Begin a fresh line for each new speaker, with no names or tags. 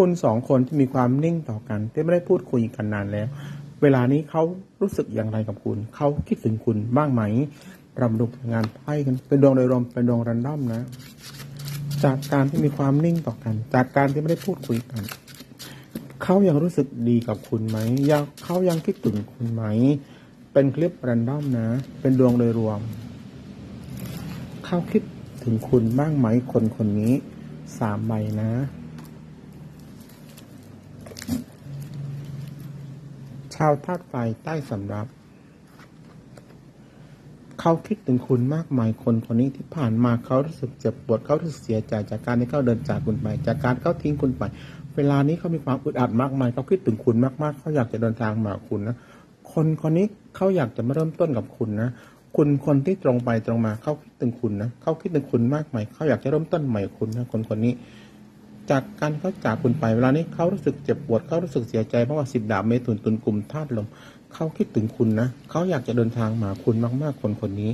คนสองคนที่มีความนิ่งต่อกันที่ไม่ได้พูดคุยกันนานแล้ว เวลานี้เขารู้สึกอย่างไรกับคุณ เขาคิดถึงคุณบ้างไหมเรามาดูงานไพ่กันเป็นดวงโดยรวมเป็นดวงรันดอมนะ จากการที่มีความนิ่งต่อกัน จากการที่ไม่ได้พูดคุยกันเขายังรู้สึกดีกับคุณไหมยังเขายังคิดถึงคุณไหม เป็นคลิปรันดอมนะ เป็นดวงโดยรวม เขาคิดถึงคุณบ้างไหมคนคนนี้สามใบนะาวธาตุไฟใต้สำรับ เขาคิดถึงคุณมากมายคนคนนี้ที่ผ่านมาเขารู้สึกเจ็บปวดเขารู้สึกเสียใจจากการที่เขาเดินจากคุณไป จากการเขาทิ้งคุณไป เวลานี้เขามีความอึดอัดมากมายเขาคิดถึงคุณมากๆเขาอยากจะเดินทางมาหาคุณนะคนคนนี้เขาอยากจะมาเริ่มต้นกับคุณนะคุณคนที่ตรงไปตรงมาเขาคิดถึงคุณนะเขาคิดถึงคุณมากมายเขาอยากจะเริ่มต้นใหม่กับคุณนะคนคนนี้ จากการเขาจากคุณไปเวลานี้เขารู้สึกเจ็บปวดเขารู้สึกเสียใจเพราะว่าสิบดาบเมทุนตุนกลุ่มธาตุลมเขาคิดถึงคุณนะเขาอยากจะเดินทางมาหาคุณมากๆคนคนนี้